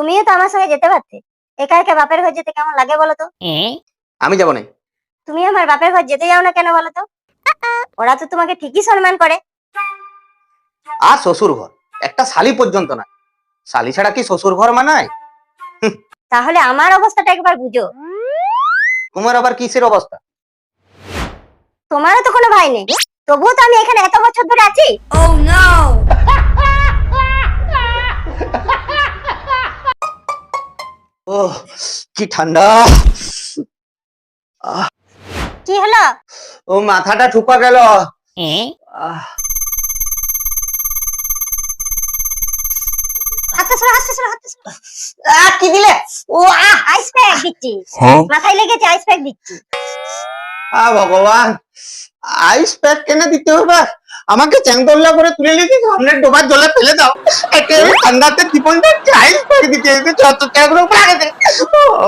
তুমিও তো আমার সঙ্গে যেতে পারতে। একা একা বাপের ঘর যেতে কেমন লাগে বলো তো? আমি যাব না। তুমি আমার বাপের ঘর যেতে যাও না কেন বলো তো? ওরা তো তোমাকে ঠিকই সম্মান করে। আর শ্বশুর ঘর একটা শালি পর্যন্ত না শালি ছাড়া কি শ্বশুর ঘর মানায়? তাহলে আমার অবস্থাটা একবার বুঝো। তোমার আবার কিসের অবস্থা? তোমারও তো কোনো ভাই নেই। তবুও তো আমি এখানে এত বছর ধরে আছি। ও কি ঠান্ডা। কি হলো? ও মাথাটা ঠুকা গেল। হাতে হাতে হাতে আহ, কি দিলে? ও আহ আইস প্যাক দিচ্ছি। মাথায় লেগেছে আইস প্যাক দিচ্ছি। আ ভগবান। আইস প্যাক কেন দিতে হবে? আমাকে চ্যাংদোল্লা করে তুলে নিয়ে গিয়ে সামনের ডোবার জলে ফেলে দাও। ঠান্ডাতে জীবনটা আইস প্যাক দিতে এসে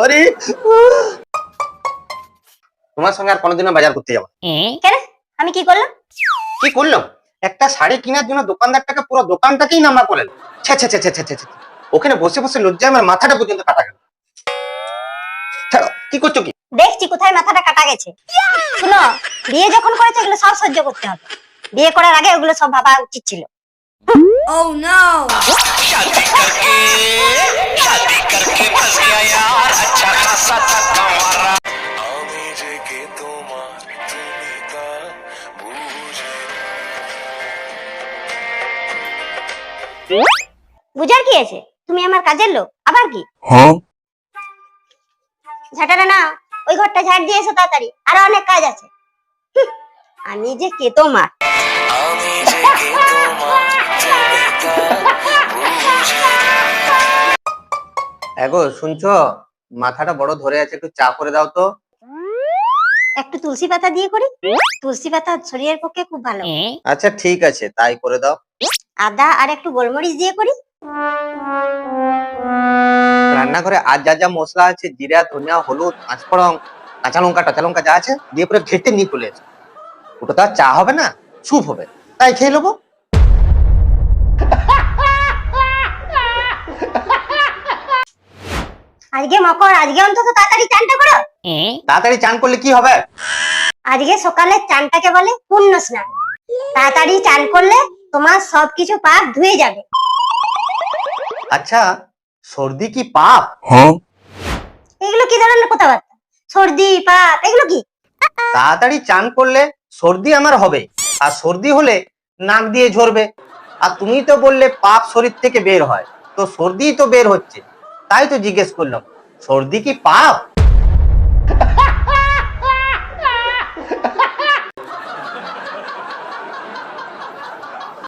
আরে তোমার সঙ্গে আর কোনোদিনও বাজার করতে যাব কেন? আমি কি করলাম? কি করলাম? একটা শাড়ি কেনার জন্য দোকানদারটাকে পুরো দোকানটাকেই নামা করে ছে ছে ছে ছে ছে। ওখানে বসে বসে লজ্জায় আমার মাথাটা পর্যন্ত কাটা গেল। কি করছ কি? দেখছি কোথায় মাথাটা কাটা গেছে। শুনো বিয়ে যখন করেছে এগুলো সব সহ্য করতে হবে। বিয়ে করার আগে ওগুলো সব ভাবা উচিত ছিল। বুঝে বুঝার কি আছে? তুমি আমার কাজের লোক আবার কি? ঝাঁটাটা না ওই ঘরটা ঝাড় দিয়ে এসো তাড়াতাড়ি আরও অনেক কাজ আছে। আমি যে কে তোমার? এগো শুনছো? মাথাটা বড় ধরে আছে একটু চা করে দাও তো। একটু তুলসী পাতা দিয়ে করি? তুলসী পাতা শরীরের পক্ষে খুব ভালো। আচ্ছা ঠিক আছে তাই করে দাও। আদা আর একটু গোলমরিচ দিয়ে করি? রান্নাঘরে আর যা যা মশলা আছে জিরা ধনিয়া হলুদ পাঁচফোড়ন কাঁচা লঙ্কা টাচা লঙ্কা যা আছে দিয়ে পুরো ঘেটে নিয়ে চলে ওটা তো আর চা হবে না স্যুপ হবে। তাই খেয়ে নেব। আজকে মকর আজকে অন্তত তাড়াতাড়ি চানটা করো। তাড়াতাড়ি চান করলে কি হবে? আজকে সকালে চানটাকে বলে পূর্ণ স্নান। তাড়াতাড়ি চান করলে তোমার সবকিছু পাপ ধুয়ে যাবে। আচ্ছা সর্দি কি পাপ? এগুলো কি ধরনের কথাবার্তা? সর্দি পাপ এগুলো কি? তাড়াতাড়ি চান করলে সর্দি আমার হবে। আর সর্দি হলে নাক দিয়ে ঝরবে। আর তুমি তো বললে পাপ শরীর থেকে বের হয়। তো সর্দি তো বের হচ্ছে। তাই তো জিজ্ঞেস করলাম, সর্দি কি পাপ?